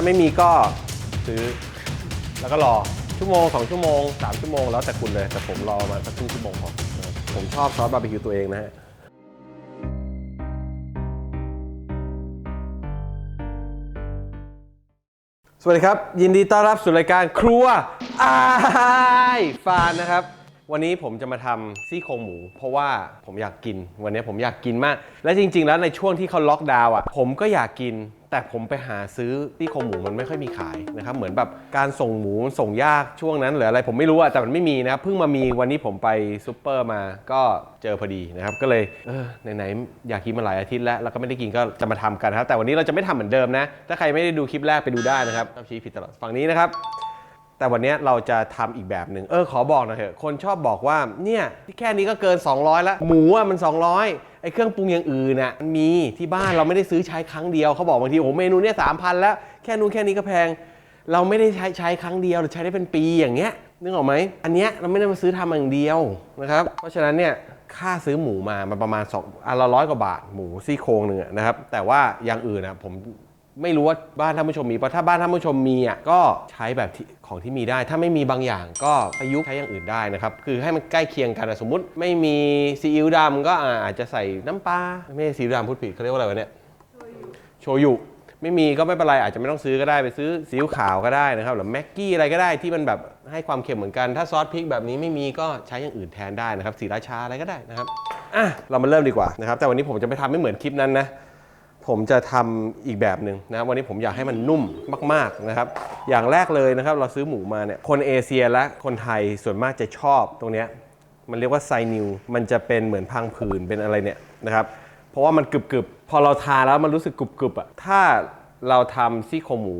ถ้าไม่มีก็ซื้อ แล้วก็รอชั่วโมงสองชั่วโมงสามชั่วโมงแล้วแต่คุณเลย แต่ผมรอมาสักครึ่งชั่วโมงพอนะครับผมชอบซอสบาร์บีคิวตัวเองนะฮะ สวัสดีครับ ยินดีต้อนรับสู่รายการครัวอายฟานนะครับ วันนี้ผมจะมาทำซี่โครงหมู เพราะว่าผมอยากกิน วันนี้ผมอยากกินมาก และจริง ๆ แล้วในช่วงที่เขาล็อกดาวน์อะผมก็อยากกิน แต่ผมไปหาซื้อซี่โครงหมูมันไม่ค่อยมีขายนะครับเหมือนแบบการส่งหมูส่งยากช่วงนั้นหรืออะไรผมไม่รู้อะแต่มันไม่มีนะครับเพิ่งมามีวันนี้ผมไปซูเปอร์มาก็เจอพอดีนะครับก็เลยเออไหนๆอยากกินมาหลายอาทิตย์แล้วแล้วก็ไม่ได้กินก็จะมาทำกันนะครับแต่วันนี้เราจะไม่ทำเหมือนเดิมนะถ้าใครไม่ได้ดูคลิปแรกไปดูได้นะครับชอบชี้ผิดตลอดฝั่งนี้นะครับ แต่วันนี้เราจะทำอีกแบบหนึ่งเออขอบอกหนะเถอะคนชอบบอกว่าเนี่ยที่แค่นี้ก็เกิน 200 แล้ว หมูอะมัน 200ไอ้เครื่องปรุงอย่างอื่นน่ะมันมีที่บ้านเราไม่ได้ซื้อใช้ครั้งเดียวเขาบอกบางทีโอ้เมนูเนี่ยสามพันแล้วแค่นู้นแค่นี้ก็แพง เราไม่ได้ใช้ใช้ครั้งเดียวเราใช้ได้เป็นปีอย่างเงี้ยนึกออกไหมอันเนี้ยเราไม่ได้มาซื้อทำอย่างเดียวนะครับเพราะฉะนั้นเนี่ยค่าซื้อหมูมามันประมาณ2อันละร้อยกว่าบาทหมูซี่โครงหนึ่งนะครับแต่ว่าอย่างอื่นนะผม ไม่รู้ว่าบ้านท่านผู้ชมมีเพราะถ้าบ้านท่านผู้ชมมีอะก็ใช้แบบที่ของที่มีได้ ถ้าไม่มีบางอย่างก็ประยุกต์ใช้อย่างอื่นได้นะครับ คือให้มันใกล้เคียงกันอะสมมติไม่มีซีอิ๊วดำก็อาจจะใส่น้ำปลาไม่ใช่ซีอิ๊วดำพูดผิดเขาเรียกว่าอะไรวะเนี่ยโชยุไม่มีก็ไม่เป็นไรอาจจะไม่ต้องซื้อก็ได้ไปซื้อซีอิ๊วขาวก็ได้นะครับหรือแม็กกี้อะไรก็ได้ที่มันแบบให้ความเค็มเหมือนกันถ้าซอสพริกแบบนี้ไม่มีก็ใช้อย่างอื่นแทนได้นะครับสีราชาอะไรก็ได้นะครับอะเรามาเริ่มดีกว่านะครับแต่วันนี้ผมจะไม่ทำไม่เหมือนคลิปนั้นนะ ผมจะทำอีกแบบหนึ่งนะวันนี้ผมอยากให้มันนุ่มมากๆนะครับ อย่างแรกเลยนะครับ เราซื้อหมูมาเนี่ยคนเอเชียและคนไทยส่วนมากจะชอบตรงเนี้ยมันเรียกว่าไซนิวมันจะเป็นเหมือนพังผืนเป็นอะไรเนี่ยนะครับ เพราะว่ามันกรึบๆ พอเราทาแล้วมันรู้สึกกรึบๆอะถ้าเราทำซี่โครงหมู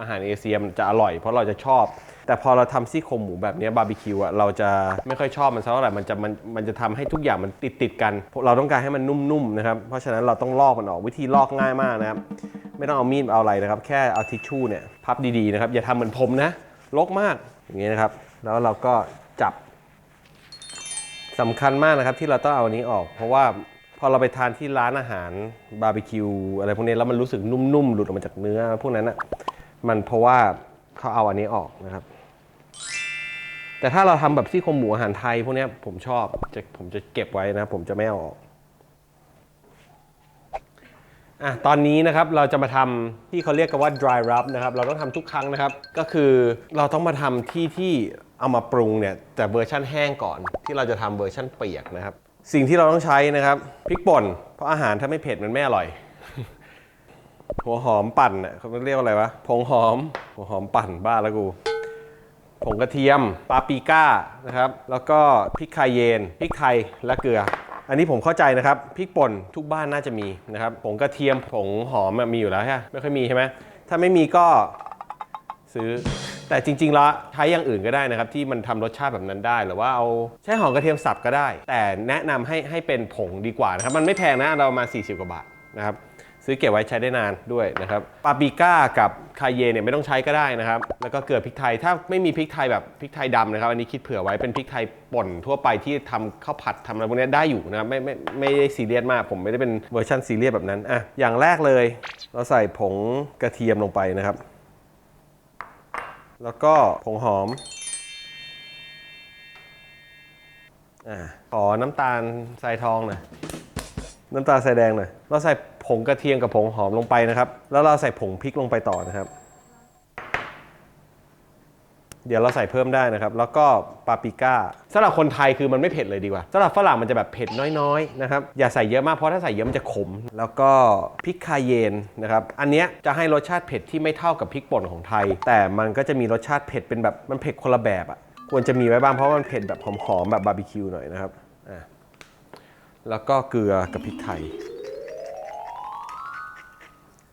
อาหารเอเชียมันจะอร่อย เพราะเราจะชอบ แต่พอเราทำซี่โครงหมูแบบนี้บาร์บีคิวอะเราจะไม่ค่อยชอบมันสักเท่าไหร่มันจะมันมันจะทำให้ทุกอย่างมันติดติดกัน เราต้องการให้มันนุ่มๆนะครับเพราะฉะนั้นเราต้องลอกมันออกวิธีลอกง่ายมากนะครับไม่ต้องเอามีดเอาอะไรนะครับ แค่เอาทิชชู่เนี่ยพับดีๆนะครับอย่าทำเหมือนผมนะลกมากอย่างนี้นะครับ แล้วเราก็จับสำคัญมากนะครับที่เราต้องเอาอันนี้ออก เพราะว่าพอเราไปทานที่ร้านอาหารบาร์บีคิวอะไรพวกนี้แล้วมันรู้สึกนุ่มๆหลุดออกมาจากเนื้อพวกนั้นอะมันเพราะว่าเขาเอาอันนี้ออกนะครับ แต่ถ้าเราทำแบบซี่โครงหมูอาหารไทยพวกนี้ผมชอบจะผมจะเก็บไว้นะ ผมจะไม่เอาออกอะตอนนี้นะครับเราจะมาทำที่เขาเรียกกันว่า dry rub นะครับ เราต้องทำทุกครั้งนะครับ ก็คือเราต้องมาทำที่ที่เอามาปรุงเนี่ยแต่เวอร์ชั่นแห้งก่อน ที่เราจะทำเวอร์ชั่นเปียกนะครับ สิ่งที่เราต้องใช้นะครับพริกป่น เพราะอาหารถ้าไม่เผ็ดมันไม่อร่อย หัวหอมปั่นน่ะเขาเรียกว่าอะไรวะผงหอม หัวหอมปั่นบ้าแล้วกู ผงกระเทียมปาปริก้านะครับ แล้วก็พริกไคเยนพริกไทยและเกลือ อันนี้ผมเข้าใจนะครับพริกป่นทุกบ้านน่าจะมีนะครับผงกระเทียมผงหอมมีอยู่แล้วใช่ไหมไม่ค่อยมีใช่ไหมถ้าไม่มีก็ซื้อ แต่จริงๆแล้วใช้อย่างอื่นก็ได้นะครับ ที่มันทำรสชาติแบบนั้นได้ หรือว่าเอาใช้หอมกระเทียมสับก็ได้ แต่แนะนำให้ให้เป็นผงดีกว่านะครับมันไม่แพงนะเรามา 40 กว่าบาทนะครับ ซื้อเก็บไว้ใช้ได้นานด้วยนะครับปาปิก้ากับคาเยเนี่ยไม่ต้องใช้ก็ได้นะครับ แล้วก็เกลือพริกไทย ถ้าไม่มีพริกไทยแบบพริกไทยดำนะครับ อันนี้คิดเผื่อไว้เป็นพริกไทยป่นทั่วไปที่ทำข้าวผัดทำอะไรพวกนี้ได้อยู่นะครับไม่ไม่ไม่ได้ซีเรียสมาก ผมไม่ได้เป็นเวอร์ชันซีเรียสแบบนั้นอะอย่างแรกเลย เราใส่ผงกระเทียมลงไปนะครับ แล้วก็ผงหอมอ่าขอน้ำตาลทรายทองหน่อยน้ำตาลทรายแดงหน่อยเราใส่ ผงกระเทียมกับผงหอมลงไปนะครับ แล้วเราใส่ผงพริกลงไปต่อนะครับ เดี๋ยวเราใส่เพิ่มได้นะครับ แล้วก็ปาปริก้าสำหรับคนไทยคือมันไม่เผ็ดเลยดีกว่าสำหรับฝรั่งมันจะแบบเผ็ดน้อยๆนะครับ อย่าใส่เยอะมากเพราะถ้าใส่เยอะมันจะขม แล้วก็พริกคาเยนนะครับ อันเนี้ยจะให้รสชาติเผ็ดที่ไม่เท่ากับพริกป่นของไทย แต่มันก็จะมีรสชาติเผ็ดเป็นแบบมันเผ็ดคนละแบบอะ่ะควรจะมีไว้บ้างเพราะมันเผ็ดแบบหอมๆแบบบาร์บีคิวหน่อยนะครับ อะ แล้วก็เกลือกับพริกไทย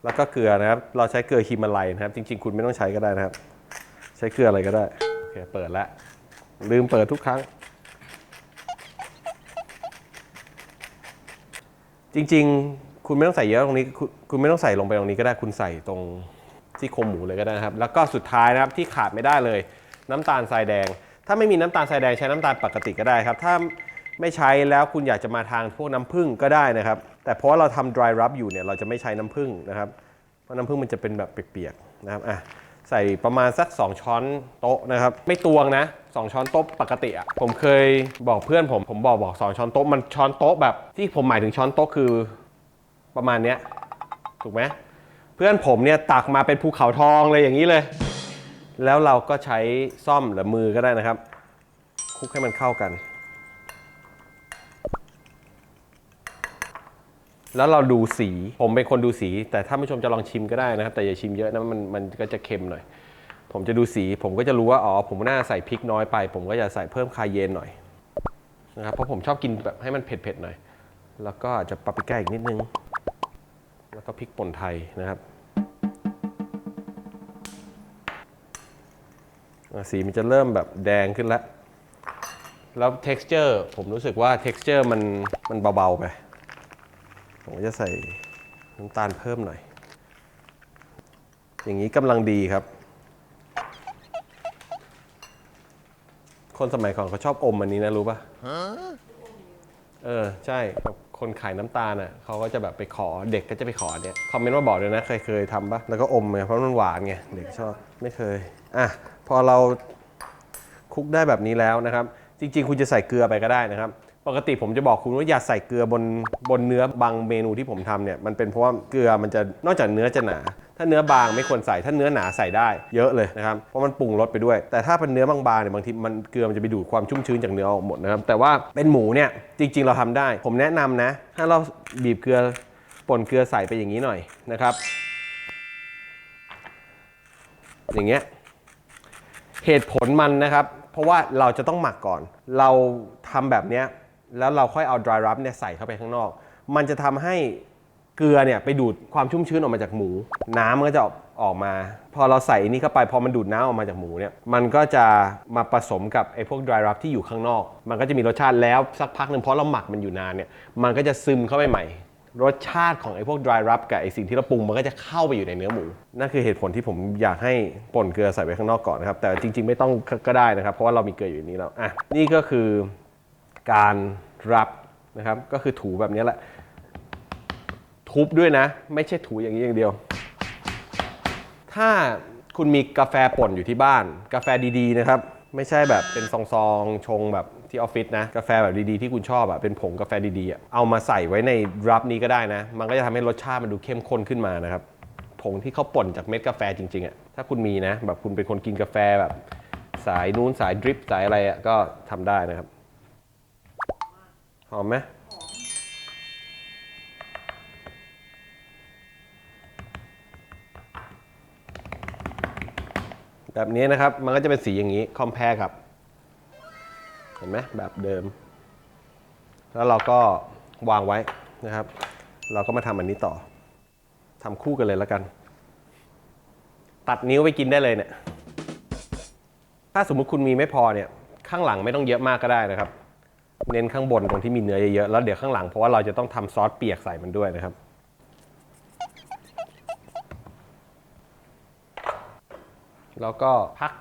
แล้วก็เกลือนะครับ เราใช้เกลือฮิมาลัยนะครับ จริง ๆ คุณไม่ต้องใช้ก็ได้นะครับ ใช้เกลืออะไรก็ได้โอเคเปิดแล้วลืมเปิดทุกครั้ง จริง ๆ คุณไม่ต้องใส่เยอะตรงนี้คุณคุณไม่ต้องใส่ลงไปตรงนี้ก็ได้คุณใส่ตรงที่โครงหมูเลยก็ได้นะครับ แล้วก็สุดท้ายนะครับที่ขาดไม่ได้เลย น้ำตาลทรายแดง ถ้าไม่มีน้ำตาลทรายแดงใช้น้ำตาลปกติก็ได้ครับ ถ้า ไม่ใช้แล้วคุณอยากจะมาทางพวกน้ำผึ้งก็ได้นะครับ แต่เพราะว่าเราทำ dry rub อยู่เนี่ยเราจะไม่ใช้น้ำผึ้งนะครับ เพราะน้ำผึ้งมันจะเป็นแบบเปียกๆนะครับอะใส่ประมาณสัก 2 ช้อนโต๊ะนะครับ ไม่ตวงนะ2ช้อนโต๊ะปกติอะผมเคยบอกเพื่อนผมผมบอกบอก2ช้อนโต๊ะมันช้อนโต๊ะแบบที่ผมหมายถึงช้อนโต๊ะคือประมาณเนี้ยถูกไหมเพื่อนผมเนี่ยตักมาเป็นภูเขาทองเลยอย่างนี้เลย แล้วเราก็ใช้ซ่อมหรือมือก็ได้นะครับ คลุกให้มันเข้ากัน แล้วเราดูสี ผมเป็นคนดูสี แต่ถ้าผู้ชมจะลองชิมก็ได้นะครับ แต่อย่าชิมเยอะนะมันมันก็จะเค็มหน่อย ผมจะดูสี ผมก็จะรู้ว่าอ๋อผมน่าใส่พริกน้อยไป ผมก็จะใส่เพิ่มคาเยนหน่อยนะครับเพราะผมชอบกินแบบให้มันเผ็ดๆหน่อย แล้วก็อาจจะปาปริก้าอีกนิดนึง แล้วก็พริกป่นไทยนะครับสีมันจะเริ่มแบบแดงขึ้นแล้ว แล้ว texture ผมรู้สึกว่า texture มันมันเบาๆไป ผมก็จะใส่น้ำตาลเพิ่มหน่อย อย่างนี้กำลังดีครับ คนสมัยก่อนเขาชอบอมอันนี้นะรู้ปะเออ ใช่แบบคนขายน้ำตาลอะเขาก็จะแบบไปขอเด็กก็จะไปขอเนี่ยคอมเมนต์มาบอกเลยนะ เคยเคยทำปะแล้วก็อมไงเพราะมันหวานไงเด็กชอบไม่เคยอะพอเราคลุกได้แบบนี้แล้วนะครับ จริง ๆ คุณจะใส่เกลือไปก็ได้นะครับ ปกติผมจะบอกคุณว่าอย่าใส่เกลือบนบนเนื้อบางเมนูที่ผมทำเนี่ยมันเป็นเพราะว่าเกลือมันจะนอกจากเนื้อจะหนา ถ้าเนื้อบางไม่ควรใส่ถ้าเนื้อหนาใส่ได้เยอะเลยนะครับเพราะมันปรุงรสไปด้วย แต่ถ้าเป็นเนื้อบางๆเนี่ยบางทีมันเกลือมันจะไปดูดความชุ่มชื้นจากเนื้อออกหมดนะครับแต่ว่าเป็นหมูเนี่ยจริง ๆ เราทำได้ ผมแนะนำนะ ถ้าเราบีบเกลือป่นเกลือใส่ไปอย่างนี้หน่อยนะครับอย่างเงี้ยเหตุผลมันนะครับ เพราะว่าเราจะต้องหมักก่อน เราทำแบบเนี้ย แล้วเราค่อยเอา dry rub เนี่ยใส่เข้าไปข้างนอก มันจะทำให้เกลือเนี่ยไปดูดความชุ่มชื้นออกมาจากหมู น้ำมันก็จะออกมา พอเราใส่อันนี้เข้าไปพอมันดูดน้ำออกมาจากหมูเนี่ยมันก็จะมาผสมกับไอ้พวก dry rub ที่อยู่ข้างนอก มันก็จะมีรสชาติแล้วสักพักหนึ่งเพราะเราหมักมันอยู่นานเนี่ยมันก็จะซึมเข้าไปใหม่ รสชาติของไอ้พวก dry rub กับไอ้สิ่งที่เราปรุงมันก็จะเข้าไปอยู่ในเนื้อหมู นั่นคือเหตุผลที่ผมอยากให้ป่นเกลือใส่ไว้ข้างนอกก่อนนะครับแต่จริงๆไม่ต้องก็ได้นะครับ เพราะว่าเรามีเกลืออยู่ในนี้แล้วอะนี่ก็คือ การรับนะครับ ก็คือถูแบบนี้แหละ ทุบด้วยนะ ไม่ใช่ถูอย่างนี้อย่างเดียว ถ้าคุณมีกาแฟป่นอยู่ที่บ้าน กาแฟดีๆนะครับ ไม่ใช่แบบเป็นซองๆชงแบบที่ออฟฟิศนะ กาแฟแบบดีๆที่คุณชอบอะเป็นผงกาแฟดีๆอะเอามาใส่ไว้ในรับนี้ก็ได้นะ มันก็จะทำให้รสชาติมันดูเข้มข้นขึ้นมานะครับผงที่เขาป่นจากเม็ดกาแฟจริงๆอะถ้าคุณมีนะ แบบคุณเป็นคนกินกาแฟแบบ สายนู้นสายดริปสายอะไรอะก็ทำได้นะครับ หอมไหมแบบนี้นะครับ มันก็จะเป็นสีอย่างนี้คอมเพลกับ เห็นไหมแบบเดิม แล้วเราก็วางไว้นะครับ เราก็มาทำอันนี้ต่อทำคู่กันเลยแล้วกัน ตัดนิ้วไปกินได้เลยเนี่ย ถ้าสมมุติคุณมีไม่พอเนี่ย ข้างหลังไม่ต้องเยอะมากก็ได้นะครับ เน้นข้างบนตรงที่มีเนื้อเยอะๆ แล้วเดี๋ยวข้างหลังเพราะว่าเราจะต้องทำซอสเปียกใส่มันด้วยนะครับ แล้วก็พัก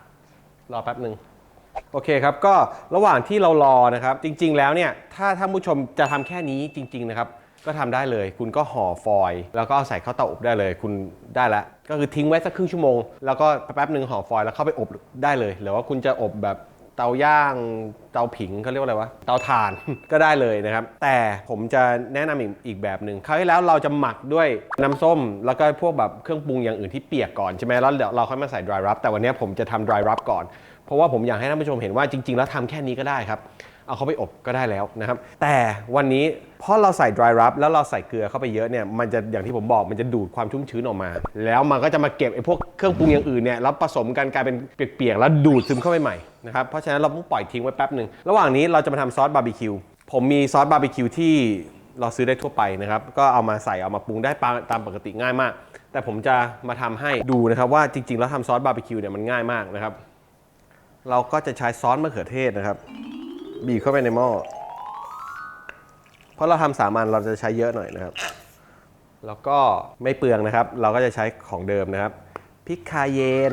รอแป๊บหนึ่งโอเคครับ ก็ระหว่างที่เรารอนะครับ จริง ๆ แล้วเนี่ย ถ้าท่านผู้ชมจะทำแค่นี้จริง ๆ นะครับ ก็ทำได้เลย คุณก็ห่อฟอยล์แล้วก็เอาใส่เข้าเตาอบได้เลย คุณได้ล้วก็คือทิ้งไว้สักครึ่งชั่วโมง แล้วก็แป๊บหนึ่งห่อฟอยล์แล้วเข้าไปอบได้เลย หรือว่าคุณจะอบแบบ เตาย่าง เตาผิงเขาเรียกว่าอะไรวะ เตาถ่าน ก็ได้เลยนะครับ แต่ผมจะแนะนำอีกอีกแบบหนึ่งคราวที่แล้วเราจะหมักด้วยน้ำส้ม แล้วก็พวกแบบเครื่องปรุงอย่างอื่นที่เปียกก่อนใช่ไหมแล้วเดี๋ยวเราค่อยมาใส่ dry rub แต่วันนี้ผมจะทำ dry rub ก่อน เพราะว่าผมอยากให้ท่านผู้ชมเห็นว่าจริง ๆ แล้วทำแค่นี้ก็ได้ครับ เอาเข้าไปอบก็ได้แล้วนะครับ แต่วันนี้พราะเราใส่ dry rub แล้วเราใส่เกลือเข้าไปเยอะเนี่ยมันจะอย่างที่ผมบอกมันจะดูดความชุ่มชื้นออกมา แล้วมันก็จะมาเก็บไอ้พวกเครื่องปรุงอย่างอื่นเนี่ยแล้วผสมกันกลายเป็นเปียกๆแล้วดูดซึมเข้าไปใหม่นะครับเพราะฉะนั้นเราต้องปล่อยทิ้งไว้แป๊บหนึ่งระหว่างนี้เราจะมาทำซอสบาร์บีคิวผมมีซอสบาร์บีคิวที่เราซื้อได้ทั่วไปนะครับ ก็เอามาใส่เอามาปรุงได้ตามปกติง่ายมาก แต่ผมจะมาทำให้ดูนะครับว่าจริง ๆ แล้วทำซอสบาร์บีคิวเนี่ยมันง่ายมากนะครับ เราก็จะใช้ซอสมะเขือเทศนะครับ บีบเข้าไปในหม้อเพราะเราทำสามัญเราจะใช้เยอะหน่อยนะครับ แล้วก็ไม่เปลืองนะครับ เราก็จะใช้ของเดิมนะครับพริกคาเยน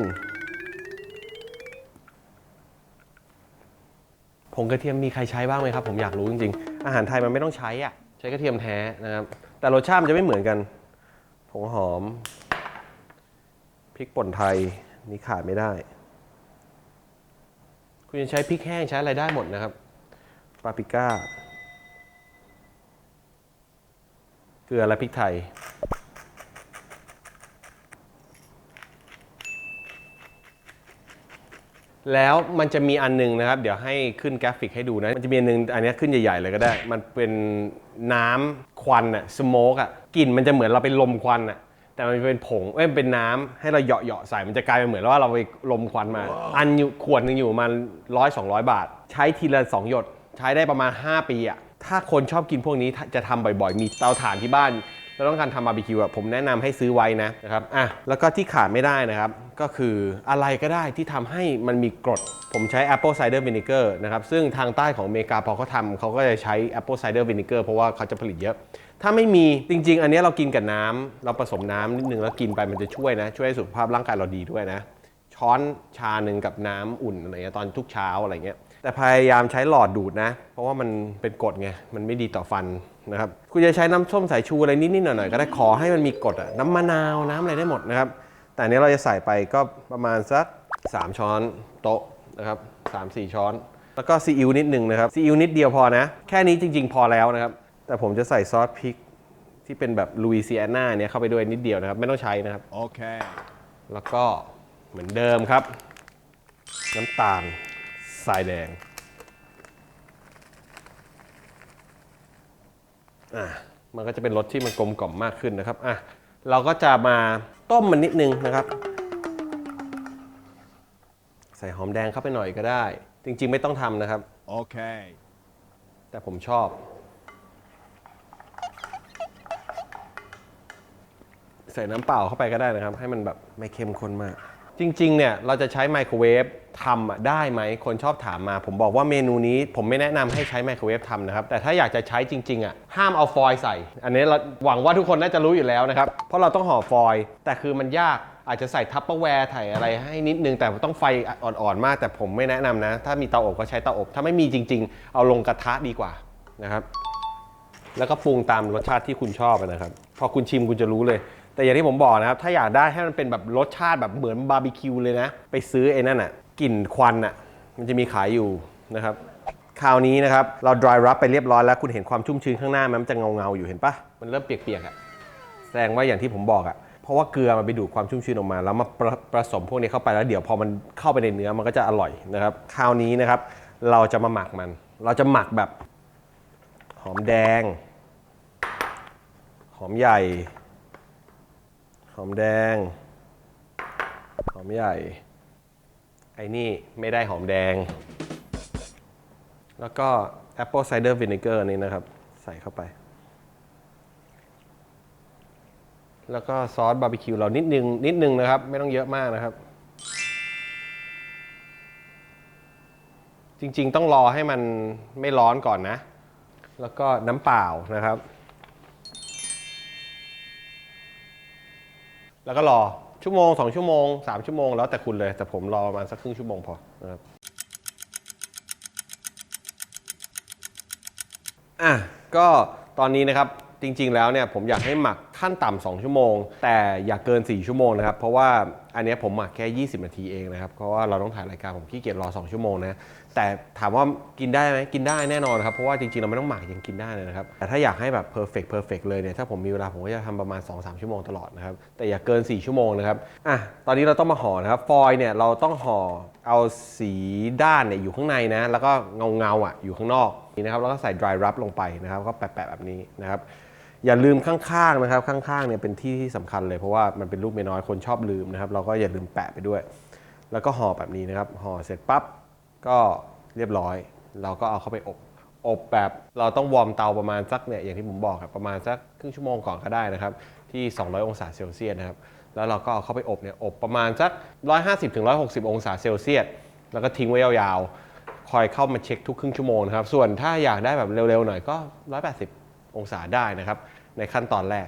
ผงกระเทียมมีใครใช้บ้างไหมครับ ผมอยากรู้จริงๆ อาหารไทยมันไม่ต้องใช้อะใช้กระเทียมแท้นะครับ แต่รสชาติมันจะไม่เหมือนกัน ผงหอม พริกป่นไทยนี่ขาดไม่ได้ คุณจะใช้พริกแห้งใช้อะไรได้หมดนะครับ ปาปริก้า เกลือและพริกไทย แล้วมันจะมีอันหนึงนะครับ เดี๋ยวให้ขึ้นกราฟิกให้ดูนะ มันจะมีอันหนึงอันนี้ขึ้นใหญ่ ๆ เลยก็ได้ มันเป็นน้ำควันอะสโมกอะกลิ่นมันจะเหมือนเราไปลมควันอะแต่มันเป็นผงเอ้ยเป็นน้ำให้เราเหยาะๆใส่ มันจะกลายเป็นเหมือนว่าเราไปลมควันมา อันอยู่ขวดหนึ่งอยู่มาณร้อยสองร้อยบาท ใช้ทีละสองหยด ใช้ได้ประมาณ 5 ปีอะถ้าคนชอบกินพวกนี้จะทำบ่อยๆ มีเตาถ่านที่บ้านแล้วต้องการทำบาร์บีคิวอะผมแนะนำให้ซื้อไว้นะนะครับอะแล้วก็ที่ขาดไม่ได้นะครับ ก็คืออะไรก็ได้ที่ทำให้มันมีกรด ผมใช้ Apple Cider Vinegar นะครับ ซึ่งทางใต้ของอเมริกาพอเขาทำเขาก็จะใช้ Apple Cider Vinegar เพราะว่าเขาจะผลิตเยอะ ถ้าไม่มีจริง ๆ อันนี้เรากินกับน้ำเราผสมน้ำนิดนึงแล้วกินไปมันจะช่วยนะ ช่วยให้สุขภาพร่างกายเราดีด้วยนะ ช้อนชาหนึ่งกับน้ำอุ่นอะไรเงี้ยตอนทุกเช้าอะไรเงี้ย แต่พยายามใช้หลอดดูดนะ เพราะว่ามันเป็นกรดไง มันไม่ดีต่อฟันนะครับ คุณจะใช้น้ำส้มสายชูอะไรนิดๆหน่อยๆก็ได้ ขอให้มันมีกรดอะน้ำมะนาวน้ำอะไรได้หมดนะครับ แต่อันนี้เราจะใส่ไปก็ประมาณสัก 3 ช้อนโต๊ะนะครับสามสี่ช้อน แล้วก็ซีอิ๊วนิดนึงนะครับซีอิ๊วนิดเดียวพอนะ แค่นี้จริง ๆ พอแล้วนะครับ แต่ผมจะใส่ซอสพริกที่เป็นแบบลุยเซียนาเนี่ยเข้าไปด้วยนิดเดียวนะครับ ไม่ต้องใช้นะครับ Okay. แล้วก็เหมือนเดิมครับ น้ำตาล ทรายแดงอะมันก็จะเป็นรสที่มันกลมกล่อมมากขึ้นนะครับอะเราก็จะมาต้มมันนิดนึงนะครับ ใส่หอมแดงเข้าไปหน่อยก็ได้ จริง ๆ ไม่ต้องทำนะครับ Okay. แต่ผมชอบ ใส่น้ำเปล่าเข้าไปก็ได้นะครับ ให้มันแบบไม่เข้มข้นมาก จริง ๆ เนี่ย เราจะใช้ไมโครเวฟ ทำอะได้ไหมคนชอบถามมา ผมบอกว่าเมนูนี้ผมไม่แนะนำให้ใช้ไมโครเวฟทำนะครับ แต่ถ้าอยากจะใช้จริงๆอะห้ามเอาฟอยล์ใส่ อันนี้เราหวังว่าทุกคนน่าจะรู้อยู่แล้วนะครับ เพราะเราต้องห่อฟอยล์แต่คือมันยากอาจจะใส่ทัพเปอร์แวร์ถ่อะไรให้นิดนึง แต่ต้องไฟอ่อนๆมาก แต่ผมไม่แนะนำนะ ถ้ามีเตาอบก็ใช้เตาอบ ถ้าไม่มีจริง ๆ เอาลงกระทะดีกว่านะครับ แล้วก็ปรุงตามรสชาติที่คุณชอบนะครับ พอคุณชิมคุณจะรู้เลย แต่อย่างที่ผมบอกนะครับ ถ้าอยากได้ให้มันเป็นแบบรสชาติแบบเหมือนบาร์บีคิวเลยนะ ไปซื้อไอ้นั่นอะ กลิ่นควันอะมันจะมีขายอยู่นะครับคราวนี้นะครับเรา dry rub ไปเรียบร้อยแล้วคุณเห็นความชุ่มชื้นข้างหน้าไหมมันจะเงาเงาอยู่เห็นปะมันเริ่มเปียกๆอะแสดงว่าอย่างที่ผมบอกอะเพราะว่าเกลือมันไปดูดความชุ่มชื้นออกมา แล้วมาประผสมพวกนี้เข้าไปแล้วเดี๋ยวพอมันเข้าไปในเนื้อมันก็จะอร่อยนะครับคราวนี้นะครับเราจะมาหมักมัน เราจะหมักแบบ หอมแดง หอมใหญ่ หอมแดง หอมใหญ่ ไอ้นี่ไม่ได้หอมแดง แล้วก็ Apple Cider Vinegar นี่นะครับ ใส่เข้าไป แล้วก็ซอสบาร์บีคิวเรานิดนึง นิดนึงนะครับ ไม่ต้องเยอะมากนะครับ จริง ๆ ต้องรอให้มันไม่ร้อนก่อนนะ แล้วก็น้ำเปล่านะครับ แล้วก็รอ ชั่วโมง 2 ชั่วโมง 3 ชั่วโมง แล้วแต่คุณเลย แต่ผมรอประมาณสักครึ่งชั่วโมงพอนะครับอะก็ตอนนี้นะครับจริงๆแล้วเนี่ยผมอยากให้หมัก ขั้นต่ำ2ชั่วโมง แต่อย่าเกิน 4 ชั่วโมงนะครับ เพราะว่าอันนี้ผมหมักแค่ 20 นาทีเองนะครับ เพราะว่าเราต้องถ่ายรายการผมขี้เกียจรอ 2 ชั่วโมงนะ แต่ถามว่ากินได้ไหมกินได้แน่นอนครับ เพราะว่าจริงๆ เราไม่ต้องหมักยังกินได้เลยนะครับ แต่ถ้าอยากให้แบบ perfect perfect เลยเนี่ย ถ้าผมมีเวลาผมก็จะทำประมาณ 2-3 ชั่วโมงตลอดนะครับ แต่อย่าเกิน 4 ชั่วโมงนะครับ อะ ตอนนี้เราต้องมาห่อนะครับ ฟอยล์เนี่ยเราต้องห่อเอาสีด้านเนี่ยอยู่ข้างในนะ แล้วก็เงาเงาๆอะอยู่ข้างนอกนี่นะครับ แล้วก็ใส่ dry rub ลงไปนะครับ ก็แปะๆแบบนี้นะครับ อย่าลืมข้างๆนะครับ ข้างๆเนี่ยเป็นที่ที่สำคัญเลยเพราะว่ามันเป็นลูกเมียน้อยคนชอบลืมนะครับ เราก็อย่าลืมแปะไปด้วย แล้วก็ห่อแบบนี้นะครับห่อเสร็จปั๊บก็เรียบร้อย เราก็เอาเข้าไปอบ อบแบบเราต้องวอร์มเตาประมาณสักเนี่ยอย่างที่ผมบอกครับประมาณสักครึ่งชั่วโมงก่อนก็ได้นะครับ ที่ 200 องศาเซลเซียสนะครับแล้วเราก็เอาเข้าไปอบเนี่ยอบประมาณสัก 150ถึง160 องศาเซลเซียสแล้วก็ทิ้งไว้ยาวๆคอยเข้ามาเช็คทุกครึ่งชั่วโมงนะครับส่วนถ้าอยากได้แบบเร็วๆหน่อยก็ 180 องศาได้นะครับ ในขั้นตอนแรก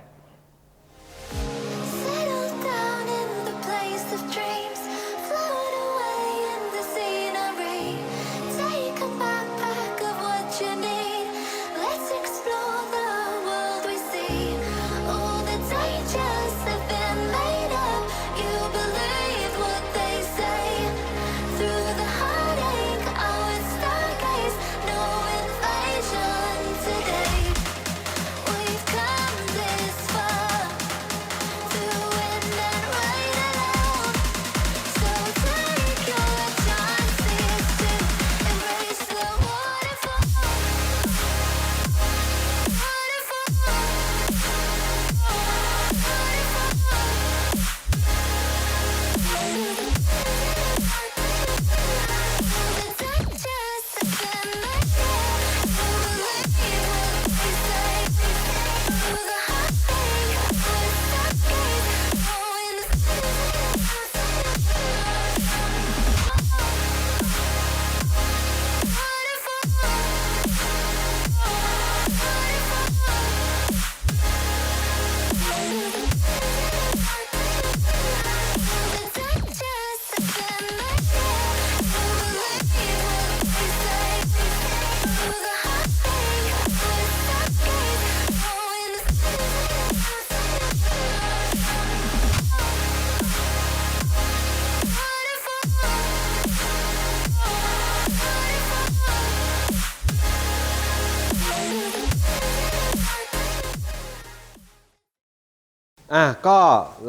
อะก็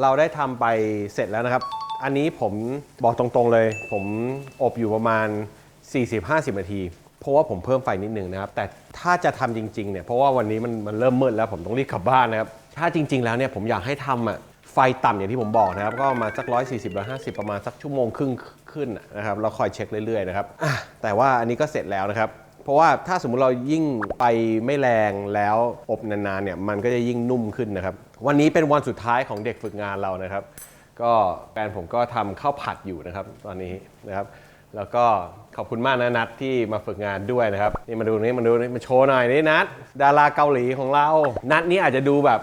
เราได้ทำไปเสร็จแล้วนะครับ อันนี้ผมบอกตรงๆเลย ผมอบอยู่ประมาณ 40-50 นาที เพราะว่าผมเพิ่มไฟนิดนึงนะครับ แต่ถ้าจะทำจริงๆเนี่ย เพราะว่าวันนี้มันมันเริ่มมืดแล้วผมต้องรีบกลับบ้านนะครับ ถ้าจริง ๆ แล้วเนี่ยผมอยากให้ทำอะไฟต่ำอย่างที่ผมบอกนะครับ ก็ประมาสัก 140 150 ประมาณสักชั่วโมงครึ่งขึ้นนะครับเราคอยเช็คเรื่อยๆนะครับแต่ว่าอันนี้ก็เสร็จแล้วนะครับ เพราะว่าถ้าสมมุติเรายิ่งไปไม่แรงแล้วอบนานๆเนี่ยมันก็จะยิ่งนุ่มขึ้นนะครับ วันนี้เป็นวันสุดท้ายของเด็กฝึกงานเรานะครับ ก็แฟนผมก็ทำข้าวผัดอยู่นะครับ ตอนนี้นะครับ แล้วก็ขอบคุณมากนะนัดที่มาฝึกงานด้วยนะครับนี่มาดูนี่มาดูนี่มาโชว์หน่อยนี่นัดดาราเกาหลีของเรา นัดนี้อาจจะดูแบบ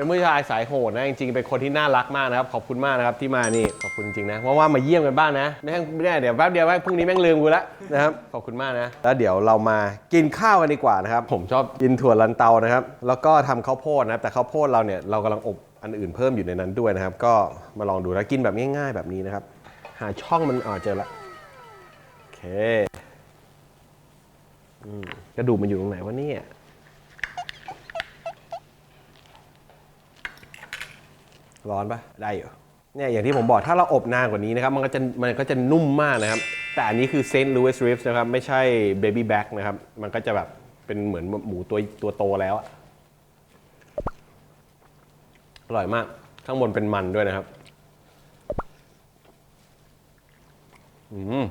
เป็นผู้ชายสายโหดนะจริงๆเป็นคนที่น่ารักมากนะครับขอบคุณมากนะครับที่มานี่ขอบคุณจริงๆนะว่าว่ามาเยี่ยมกันบ้างนะไม่ให้ไม่ได้เดี๋ยวแป๊บเดียวแป๊บพรุ่งนี้แม่งลืมกูแล้วนะครับขอบคุณมากนะแล้วเดี๋ยวเรามากินข้าวกันดีกว่านะครับผมชอบกินถั่วลันเตานะครับแล้วก็ทำข้าวโพดนะครับแต่ข้าวโพดเราเนี่ยเรากำลังอบอันอื่นเพิ่มอยู่ในนั้นด้วยนะครับ ก็มาลองดูแลกินแบบง่ายๆ แบบนี้นะครับ หาช่องมันอ่าเจอละโอเคอืมกระดูกมันอยู่ตรงไหนวะเนี่ย ร้อนปะได้อยู่เนี่ยอย่างที่ผมบอกถ้าเราอบนานกว่านี้นะครับ มันก็จะมันก็จะนุ่มมากนะครับ แต่อันนี้คือเซนต์ลู i ิสริฟนะครับ ไม่ใช่เบบี้แบ็กนะครับ มันก็จะแบบเป็นเหมือนหมูตัวตัวโตแล้วอะอร่อยมาก ข้างบนเป็นมันด้วยนะครับ อืม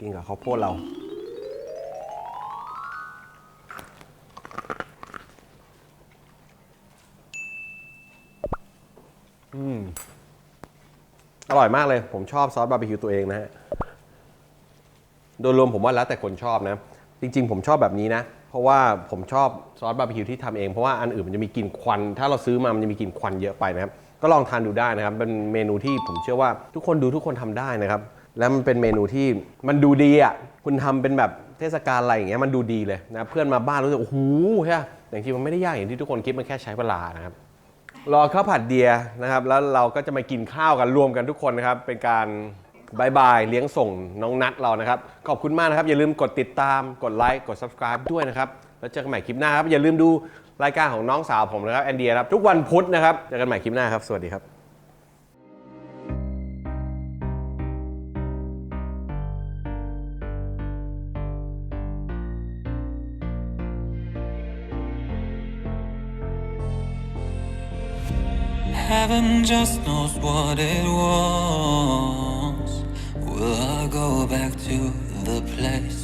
กินกับข้าวโพดเรา อืมอร่อยมากเลย ผมชอบซอสบาร์บีคิวตัวเองนะฮะ โดยรวมผมว่าแล้วแต่คนชอบนะ จริง ๆ ผมชอบแบบนี้นะ เพราะว่าผมชอบซอสบาร์บีคิวที่ทำเอง เพราะว่าอันอื่นมันจะมีกลิ่นควัน ถ้าเราซื้อมามันจะมีกลิ่นควันเยอะไปนะครับ ก็ลองทานดูได้นะครับ เป็นเมนูที่ผมเชื่อว่าทุกคนดูทุกคนทำได้นะครับ แล้วมันเป็นเมนูที่มันดูดีอะ คุณทำเป็นแบบเทศกาลอะไรอย่างเงี้ยมันดูดีเลยนะ เพื่อนมาบ้านรู้สึกโอ้โหใช่ปะแต่จริงมันไม่ได้ยากอย่างที่ทุกคนคิด มันแค่ใช้เวลานะครับ รอข้าวผัดเดียนะครับ แล้วเราก็จะมากินข้าวกันรวมกันทุกคนนะครับ เป็นการบายบายเลี้ยงส่งน้องนัดเรานะครับ ขอบคุณมากนะครับ อย่าลืมกดติดตาม กดไลค์ กด subscribe ด้วยนะครับ แล้วเจอกันใหม่คลิปหน้าครับ อย่าลืมดูรายการของน้องสาวผมนะครับแอนเดียครับ ทุกวันพุธนะครับ เจอกันใหม่คลิปหน้าครับ สวัสดีครับ Heaven just knows what it wants. Will I go back to